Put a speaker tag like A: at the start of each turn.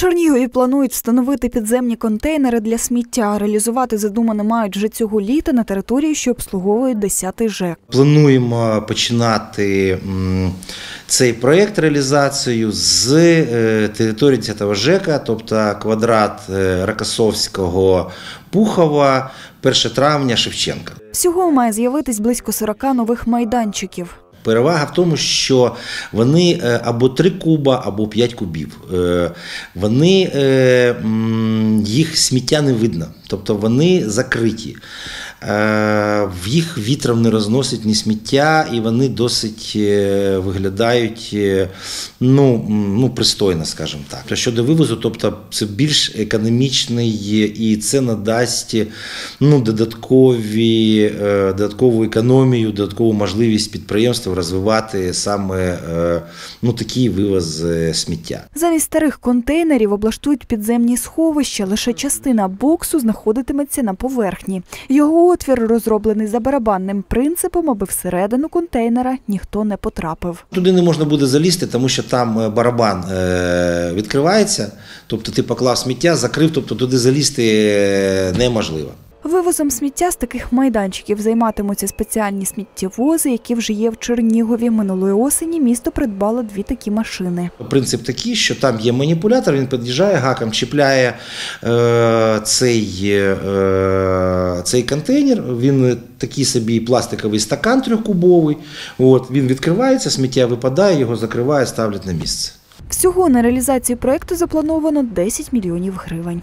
A: Чернігові планують встановити підземні контейнери для сміття. Реалізувати задумане мають вже цього літа на території, що обслуговують 10-й ЖЕК.
B: Плануємо починати цей проєкт реалізацію з е, території 10 ЖЕКа, тобто квадрат е, Рокосовського, Пухова, 1 травня, Шевченка.
A: Всього має з'явитись близько 40 нових майданчиків.
B: Перевага в тому, що вони е, або 3 куба, або 5 кубів. Е, Вони е, їх сміття не видно, тобто вони закриті. Е, В їх вітром не розносить ні сміття, і вони досить е, виглядають е, ну, ну, пристойно, скажімо так. Щодо вивозу, тобто це більш економічний і це надасть ну, додаткові, додаткову економію, додаткову можливість підприємств розвивати саме ну, такий вивоз сміття.
A: Замість старих контейнерів облаштують підземні сховища. Лише частина боксу знаходитиметься на поверхні. Його отвір розроблений за барабанним принципом, аби всередину контейнера ніхто не потрапив.
B: Туди не можна буде залізти, тому що там е, барабан е, відкривається, тобто ти поклав сміття, закрив, тобто туди залізти е, неможливо.
A: Вивозом сміття з таких майданчиків займатимуться спеціальні сміттєвози, які вже є в Чернігові. Минулої осені місто придбало дві такі машини.
B: Принцип такий, що там є маніпулятор, він під'їжджає гаком, чіпляє е, цей, е, цей контейнер. Він такий собі пластиковий стакан трьохкубовий. От, він відкривається, сміття випадає, його закриває, ставлять на місце.
A: Всього на реалізацію проекту заплановано 10 мільйонів гривень.